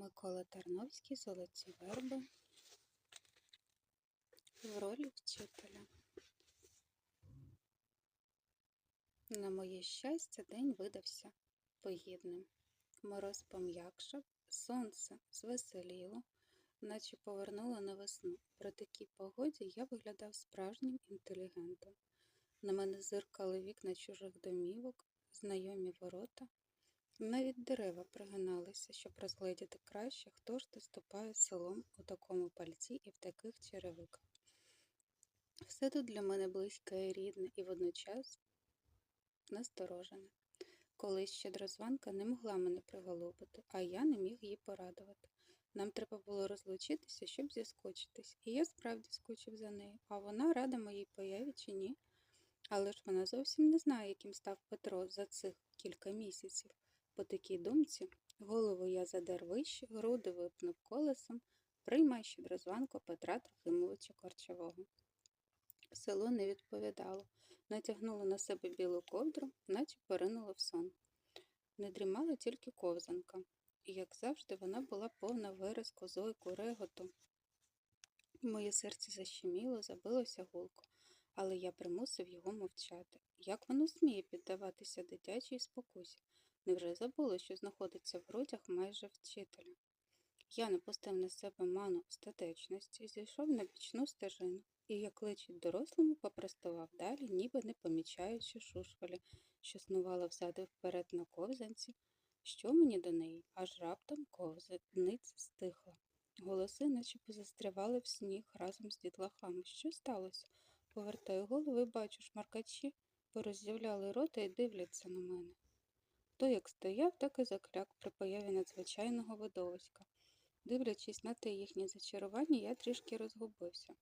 Микола Тарновський Золоті верби в ролі вчителя. На моє щастя, день видався погідним. Мороз пом'якшав, сонце звеселіло, наче повернуло на весну. При такій погоді я виглядав справжнім інтелігентом. На мене зиркали вікна чужих домівок, знайомі ворота. Навіть дерева пригиналися, щоб розгледіти краще, хто ж доступає селом у такому пальці і в таких черевиках. Все тут для мене близьке і рідне, і водночас насторожене. Колись щедрозванка не могла мене приголубити, а я не міг її порадувати. Нам треба було розлучитися, щоб зіскочитись, і я справді скучив за нею, а вона рада моїй появі чи ні. Але ж вона зовсім не знає, яким став Петро за цих кілька місяців. По такій думці голову я задер вище, груди випнув колесом, приймай щедрозванку Петра Трохимовича Корчового. Село не відповідало, натягнуло на себе білу ковдру, наче поринуло в сон. Не дрімала тільки ковзанка, і, як завжди, вона була повна виразку, зойку, реготу. Моє серце защеміло, забилося гулко, але я примусив його мовчати. Як воно сміє піддаватися дитячій спокусі? Невже забуло, що знаходиться в грудях майже вчителя? Я напустив на себе ману статечності, зійшов на бічну стежину і, як личить дорослому, попростував далі, ніби не помічаючи шушвалі, що снувала взад і вперед на ковзанці. Що мені до неї? Аж раптом ковзаниця стихла. Голоси наче позастрявали в сніг разом з дітлахами. Що сталося? Повертаю голову і бачу, шмаркачі пороззявляли рота і дивляться на мене. Той як стояв, так і закляк при появі надзвичайного видовиська. Дивлячись на те їхнє зачарування, я трішки розгубився.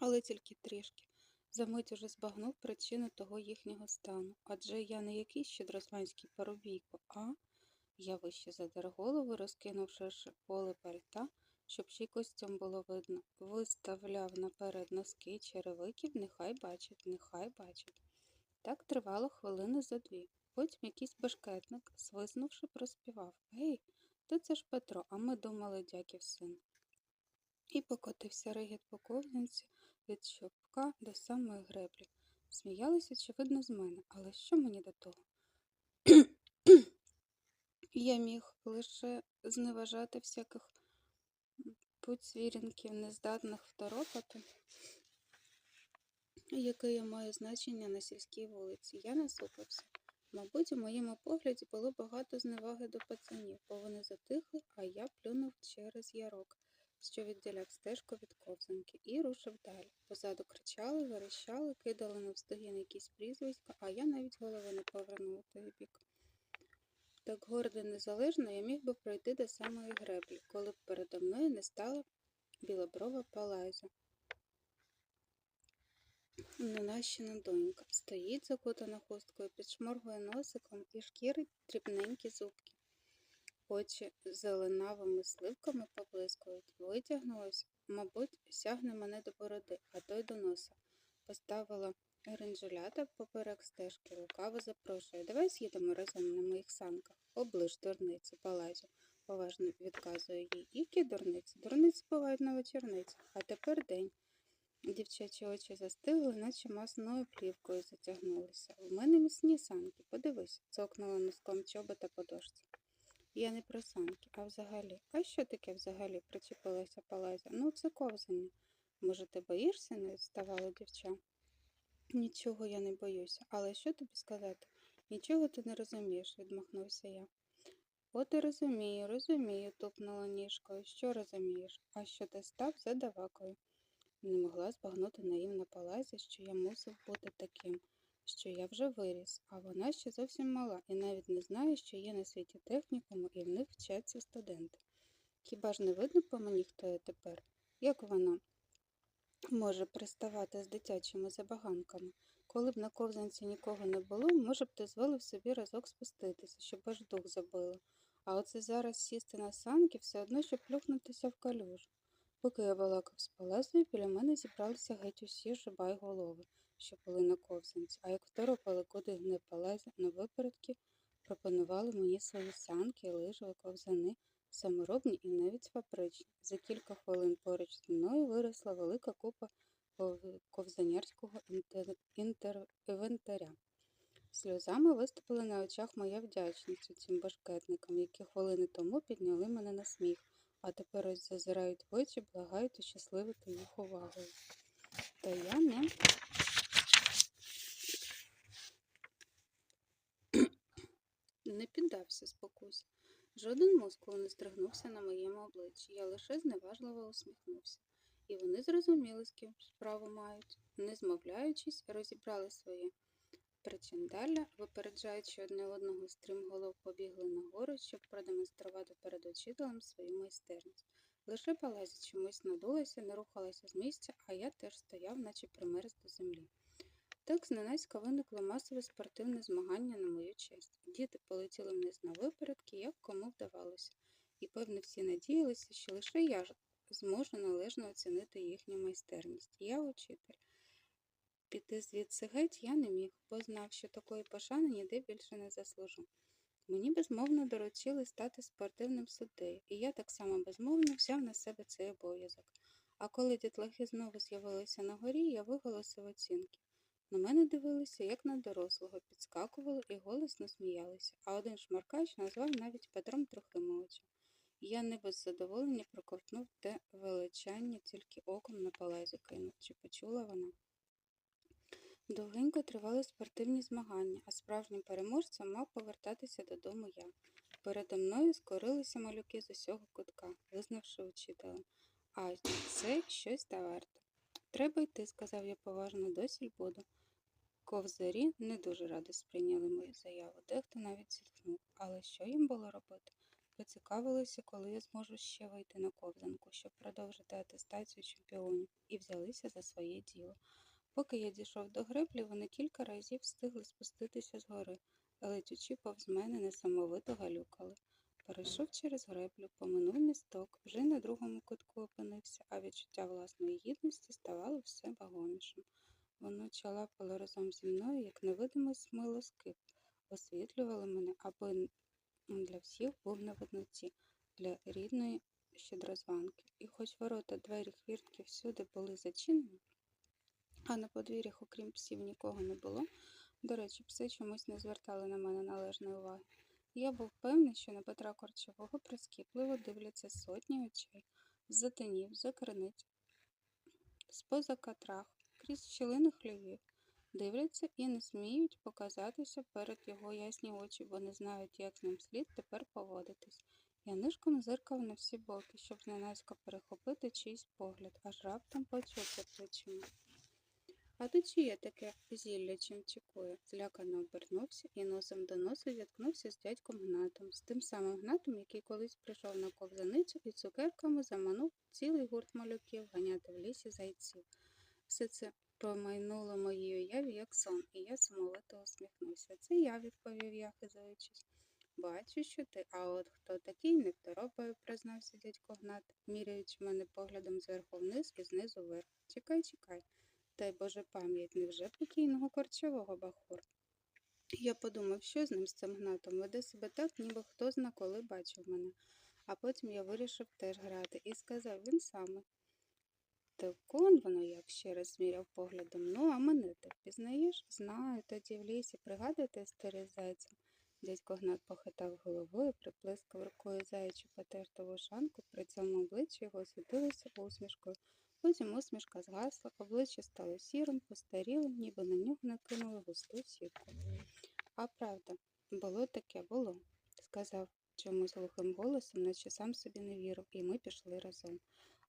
Але тільки трішки. Замить уже збагнув причину того їхнього стану. Адже я не якийсь щедрозванський парубійко, а я вище задер голову, розкинув ширше поле пальта, щоб ще й костюм було видно. Виставляв наперед носки черевиків, нехай бачить, нехай бачить. Так тривало хвилини за дві. Потім якийсь бешкетник, свиснувши, проспівав Гей, то це ж Петро, а ми думали дяків син. І покотився ригіт по ковзанці від щопка до самої греблі. Сміялися, очевидно, з мене, але що мені до того? Я міг лише зневажати всяких пуцвірінків, нездатних второпати, яке я маю значення на сільській вулиці. Я насупився. Мабуть, у моєму погляді було багато зневаги до пацанів, бо вони затихли, а я плюнув через ярок, що відділяв стежку від ковзанки, і рушив далі. Позаду кричали, верещали, кидали навздогін якісь прізвиська, а я навіть голови не повернув у той бік. Так гордо незалежно я міг би пройти до самої греблі, коли б передо мною не стала білоброва палайза. Ненащена донька стоїть закутана хусткою, підшморгує носиком і шкірить дрібненькі зубки. Очі зеленавими сливками поблискують. Витягнулась, мабуть, сягне мене до бороди, а то й до носа. Поставила гринжулята поперек стежки, лукаво запрошує. Давай з'їдемо разом на моїх санках. Оближ дурниці, палазю, поважно відказує їй. Які дурниці? Дурниці бувають на вечорниці. А тепер день. Дівчачі очі застигли, наче масною плівкою затягнулися. У мене міцні санки, подивись, цокнула носком чобота по дошці. Я не про санки, а взагалі. А що таке взагалі? причепилася Палазя. Ну, це ковзання. Може, ти боїшся? не відставала дівча. Нічого я не боюся, але що тобі сказати? Нічого ти не розумієш, відмахнувся я. От і розумію, розумію, тупнула ніжкою. Що розумієш? А що ти став задавакою? Не могла збагнути наївна палазі, що я мусив бути таким, що я вже виріс, а вона ще зовсім мала і навіть не знає, що є на світі технікуму і в них вчаться студенти. Хіба ж не видно по мені, хто я тепер? Як вона може приставати з дитячими забаганками? Коли б на ковзанці нікого не було, може б дозволив собі разок спуститися, щоб аж дух забило. А оце зараз сісти на санки все одно, щоб плюхнутися в калюжу. Поки я балакав з палазою, біля мене зібралися геть усі жиба й голови, що були на ковзанці, а як второпали, куди гне палазя на випередки, пропонували мені свої санки, лижи, ковзани, саморобні і навіть фабричні. За кілька хвилин поруч зі мною виросла велика купа ковзанярського інвентаря. Сльозами виступила на очах моя вдячність цим башкетникам, які хвилини тому підняли мене на сміх, а тепер ось зазирають в очі, благають ощасливити їх увагою. Та я не не піддався спокусі. Жоден мускул не здригнувся на моєму обличчі, я лише зневажливо усміхнувся. І вони зрозуміли, з ким справу мають. Не змовляючись, розібрали своє причиндаля, випереджаючи одне одного, стрімголов побігли нагору, щоб продемонструвати перед учителем свою майстерність. Лише палазі чомусь надулася, не рухалася з місця, а я теж стояв, наче примерз до землі. Так зненацька виникло масове спортивне змагання на мою честь. Діти полетіли вниз на випередки, як кому вдавалося, і певне всі надіялися, що лише я зможу належно оцінити їхню майстерність. Я учитель. Піти звідси геть я не міг, бо знав, що такої пошани ніде більше не заслужу. Мені безмовно доручили стати спортивним суддею, і я так само безмовно взяв на себе цей обов'язок. А коли дітлахи знову з'явилися на горі, я виголосив оцінки. На мене дивилися, як на дорослого, підскакували і голосно сміялися, а один шмаркач назвав навіть Петром Трохимовичем. Я не без задоволення проковтнув те величання, тільки оком на палазі кинув, чи почула вона. Довгенько тривали спортивні змагання, а справжнім переможцем мав повертатися додому я. Передо мною скорилися малюки з усього кутка, визнавши учителем. А це щось та варте. Треба йти, сказав я поважно, досі буду. Ковзарі не дуже радо сприйняли мою заяву, дехто навіть зітхнув. Але що їм було робити? Поцікавилися, коли я зможу ще вийти на ковзанку, щоб продовжити атестацію чемпіонів, і взялися за своє діло. Поки я дійшов до греблі, вони кілька разів встигли спуститися з гори, але летючи повз мене несамовито галюкали. Перейшов через греблю, поминув місток, вже на другому кутку опинився, а відчуття власної гідності ставало все вагомішим. Воно чалапало разом зі мною, як невидимий смилоскип, освітлювало мене, аби для всіх був на видноті, для рідної щедрозванки. І хоч ворота, двері, хвіртки всюди були зачинені, а на подвір'ях, окрім псів, нікого не було. До речі, пси чомусь не звертали на мене належної уваги. Я був певний, що на Петра Корчового прискіпливо дивляться сотні очей, з-за тинів, криниць, з-поза катрах, крізь щілини хлівів. Дивляться і не сміють показатися перед його ясні очі, бо не знають, як з ним слід тепер поводитись. Я нишком зиркав на всі боки, щоб зненацька перехопити чийсь погляд, аж раптом почув за плечима. А то чиє таке зілля чим чекує? Злякано обернувся і носом до носу зіткнувся з дядьком Гнатом, з тим самим Гнатом, який колись прийшов на ковзаницю і цукерками заманув цілий гурт малюків ганяти в лісі зайців. Все це промайнуло моїй уяві як сон, і я сумовито усміхнувся. Це я, відповів я, хизуючись. Бачу, що ти, а от хто такий, не второпаю, признався дядько Гнат, міряючи мене поглядом зверху вниз і знизу вверх. Чекай, чекай. Дай Боже пам'ять, невже покійного корчового бахур? Я подумав, що з ним з цим гнатом веде себе так, ніби хто зна коли бачив мене. А потім я вирішив теж грати і сказав він саме. Так он воно як ще раз зміряв поглядом. Ну, а мене ти впізнаєш? Знаю, тоді в лісі пригадуєте з зайцем. Дядько Гнат похитав головою, приплескав рукою заячу потерту вушанку, при цьому обличчя його освітилося усмішкою. Потім усмішка згасла, обличчя стало сірим, постарілим, ніби на нього накинули густу сітку. А правда, було таке, було, сказав чомусь глухим голосом, наче сам собі не вірив, і ми пішли разом.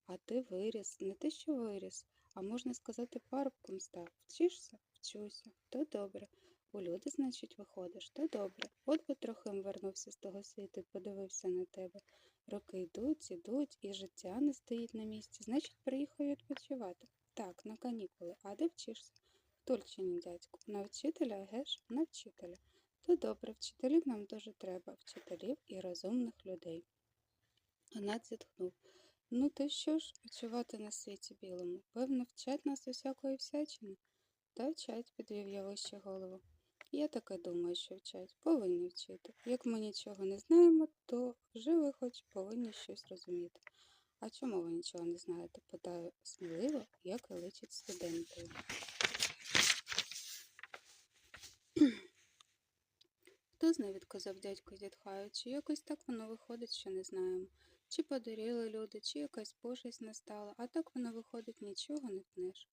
А ти виріс, не те, що виріс, а можна сказати, парубком став. Вчишся? Вчуся. То добре. У люди, значить, виходиш, то добре. От би трохим вернувся з того світу і подивився на тебе. Роки йдуть, ідуть, і життя не стоїть на місці. Значить, приїхав відпочивати. Так, на канікули. А де вчишся? В Тульчині, дядьку. На вчителя, геш? На вчителя. То добре, вчителів нам дуже треба, вчителів і розумних людей. Гнат зітхнув. Ну, то що ж, відчувати на світі білому? Певно, вчать нас усякої всячини. Та вчать, підвів я вище голову. Я таке думаю, що вчать, повинні вчити. Як ми нічого не знаємо, то вже ви хоч повинні щось розуміти. А чому ви нічого не знаєте? питаю сміливо, як і личить студентові. Хто знає, відказав дядько зітхаючи, якось так воно виходить, що не знаємо. Чи подуріли люди, чи якась пошесть настала, а так воно виходить, нічого не пнеш.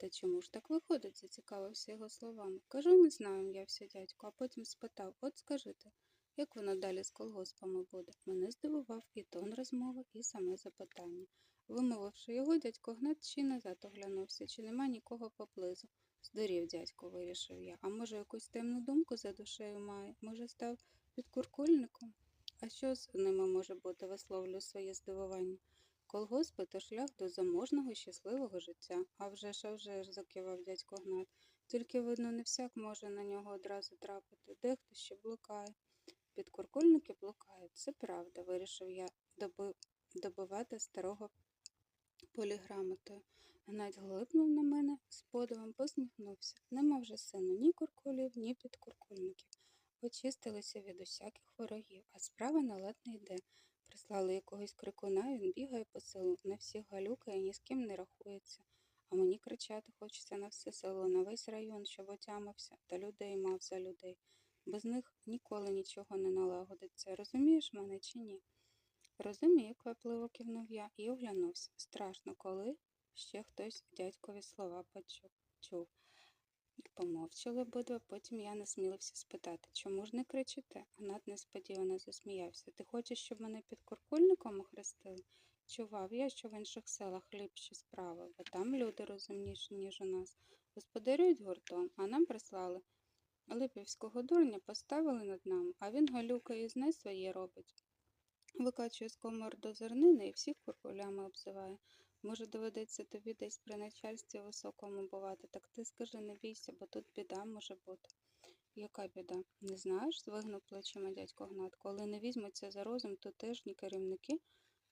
Та чому ж так виходить? зацікавився його словами. Кажу, не знаю, м'явся дядько, а потім спитав, от скажите, як воно далі з колгоспами буде? Мене здивував і тон розмови, і саме запитання. Вимовивши його, дядько Гнат ще назад оглянувся, чи нема нікого поблизу. Здурів дядько, вирішив я. А може, якусь темну думку за душею має? Може, став підкуркульником? А що з ними може бути, висловлюю своє здивування. Колгоспи то шлях до заможного щасливого життя. А вже ж, а вже ж, закивав дядько Гнат. Тільки, видно, не всяк може на нього одразу трапити. Дехто ще блукає. Підкуркульники блукають, це правда, вирішив я доби... добивати старого поліграмотою. Гнать глипнув на мене з подивом, посміхнувся. Нема вже сину ні куркулів, ні підкуркульників. Очистилися від усяких ворогів, а справа на лад не йде. Прислали якогось крикуна, він бігає по селу, на всіх галюкає, ні з ким не рахується. А мені кричати хочеться на все село, на весь район, щоб отямився, та людей мав за людей. Без них ніколи нічого не налагодиться. Розумієш мене чи ні? Розумію, квапливо кивнув я і оглянувся. Страшно, коли ще хтось дядькові слова почув. Помовчали обидва, потім я насмілився спитати, чому ж не кричите? Гнат несподівано засміявся. Ти хочеш, щоб мене під куркульником охрестили? Чував я, що в інших селах ліпші справи, бо там люди розумніші, ніж у нас. Господарюють гуртом, а нам прислали. Липівського дурня поставили над нами, а він галюкає і знай своє робить. Викачує з комор до зернини і всіх куркулями обзиває. Може, доведеться тобі десь при начальстві високому бувати, так ти скажи, не бійся, бо тут біда може бути. Яка біда? Не знаєш? звигнув плечима дядько Гнат. Коли не візьмуться за розум тутешні керівники,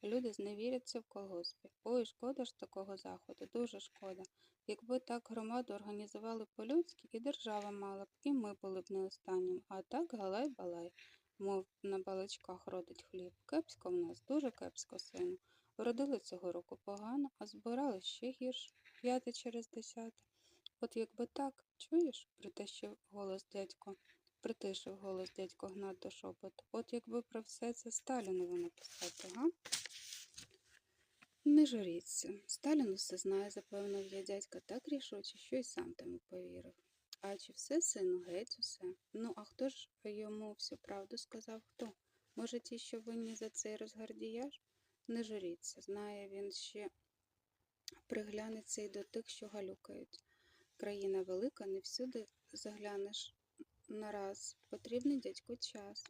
люди зневіряться в колгоспі. Ой, шкода ж такого заходу, дуже шкода. Якби так громаду організували по-людськи, і держава мала б, і ми були б не останнім. А так галай-балай, мов на балачках родить хліб. Кепсько в нас, дуже кепсько, сину. Вродили цього року погано, а збирали ще гірше, п'яте через десяте. От якби так, чуєш, притишив голос дядько, притишив голос дядько Гнат до шепоту. От якби про все це Сталінові написати, га? Не журіться. Сталін усе знає, запевнив я дядька так рішуче, що й сам тому повірив. А чи все, сину, геть усе? Ну, а хто ж йому всю правду сказав хто? Може, ті, що винні за цей розгардіяж? Не журіться, знає він ще приглянеться й до тих, що галюкають. Країна велика, не всюди заглянеш нараз. Потрібний дядьку час.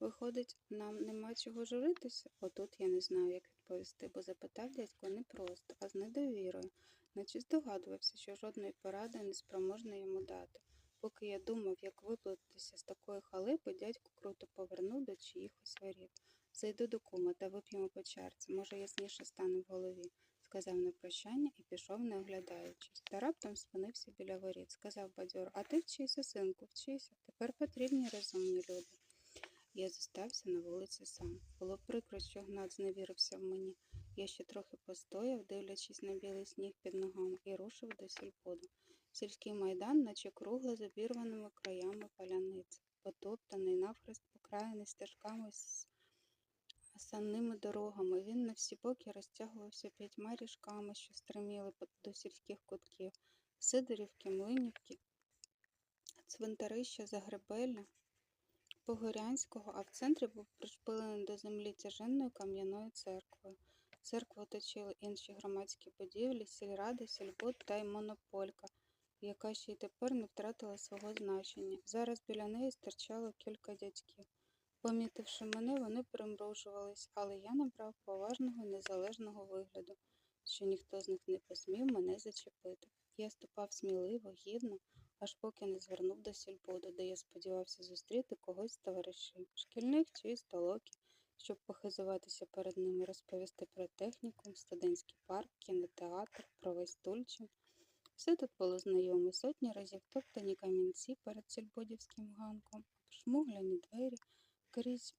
Виходить, нам нема чого журитися? Отут я не знаю, як відповісти, бо запитав дядько не просто, а з недовірою, наче здогадувався, що жодної поради не спроможна йому дати. Поки я думав, як виплутатися з такої халепи, дядько круто повернув до чиїхось воріт. Зайду до кума та вип'ємо по чарці, може, ясніше стане в голові, сказав на прощання і пішов, не оглядаючись. Та раптом спинився біля воріт, сказав бадьор, а ти вчися, синку, вчися. Тепер потрібні розумні люди. Я зостався на вулиці сам. Було прикро, що Гнат зневірився в мені. Я ще трохи постояв, дивлячись на білий сніг під ногами, і рушив до сільподу. Сільський майдан, наче кругло з обірваними краями паляниці, потоптаний навхрест покраєний стежками санними дорогами. Він на всі боки розтягувався п'ятьма ріжками, що стриміли до сільських кутків, Сидорівки, Млинівки, цвинтарища Загребелля, Погорянського, а в центрі був пришпилений до землі тяженною кам'яною церквою. Церкву оточили інші громадські будівлі, сільради, сільбуд та й монополька, яка ще й тепер не втратила свого значення. Зараз біля неї стирчало кілька дядьків. Помітивши мене, вони примружувались, але я набрав поважного незалежного вигляду, що ніхто з них не посмів мене зачепити. Я ступав сміливо, гідно, аж поки не звернув до сільбуду, де я сподівався зустріти когось з товаришів, шкільних чи столоків, щоб похизуватися перед ними, розповісти про технікум, студентський парк, кінотеатр, про весь Тульчин. Все тут було знайоме сотні разів топтані камінці перед сільбодівським ганком, обшмугляні двері, крізь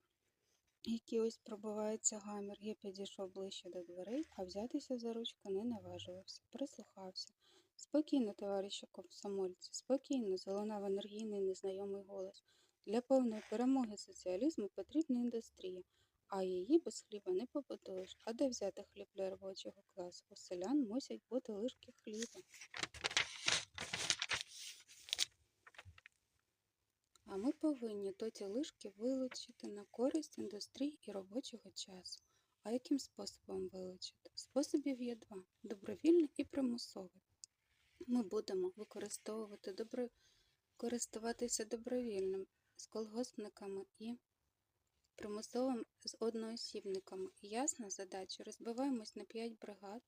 які ось пробивається гамір. Я підійшов ближче до дверей, а взятися за ручку не наважувався, прислухався. Спокійно, товаришу комсомольці, спокійно, залунав енергійний незнайомий голос. Для повної перемоги соціалізму потрібна індустрія, а її без хліба не побудуєш. А де взяти хліб для робочого класу? У селян мусять бути лишки хліба. А ми повинні тоді лишки вилучити на користь індустрії і робочого часу. А яким способом вилучити? Способів є два добровільний і примусовий. Ми будемо використовувати добро... користуватися добровільним з колгоспниками і примусовим з одноосібниками. Ясна задача. Розбиваємось на 5 бригад,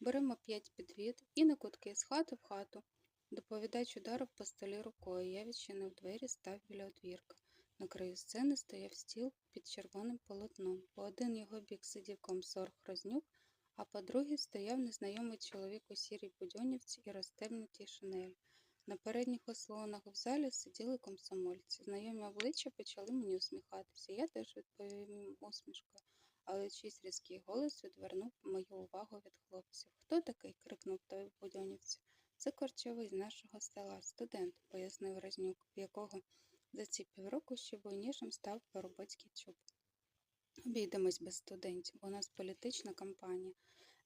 беремо 5 підвід і на кутки з хати в хату. Доповідач ударив по столі рукою. Я відчинив двері, став біля одвірка. На краю сцени стояв стіл під червоним полотном. По один його бік сидів комсор Хрознюк, а по другий стояв незнайомий чоловік у сірій будьонівці і розтемнутій шинелі. На передніх ослонах в залі сиділи комсомольці. Знайомі обличчя почали мені усміхатися. Я теж відповів їм усмішкою, але чийсь різкий голос відвернув мою увагу від хлопців. Хто такий? крикнув той в будьонівці. Це корчовий з нашого села, студент, пояснив Разнюк, в якого за ці півроку ще буйнішим став Поробоцький чуб. Обійдемось без студентів, у нас політична кампанія.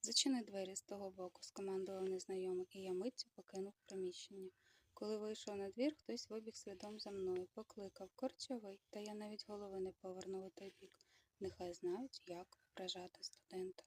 Зачини двері з того боку, скомандував незнайомий, і я миттю покинув приміщення. Коли вийшов на двір, хтось вибіг слідом за мною, покликав корчовий, та я навіть голови не повернув у той бік. Нехай знають, як вражати студента.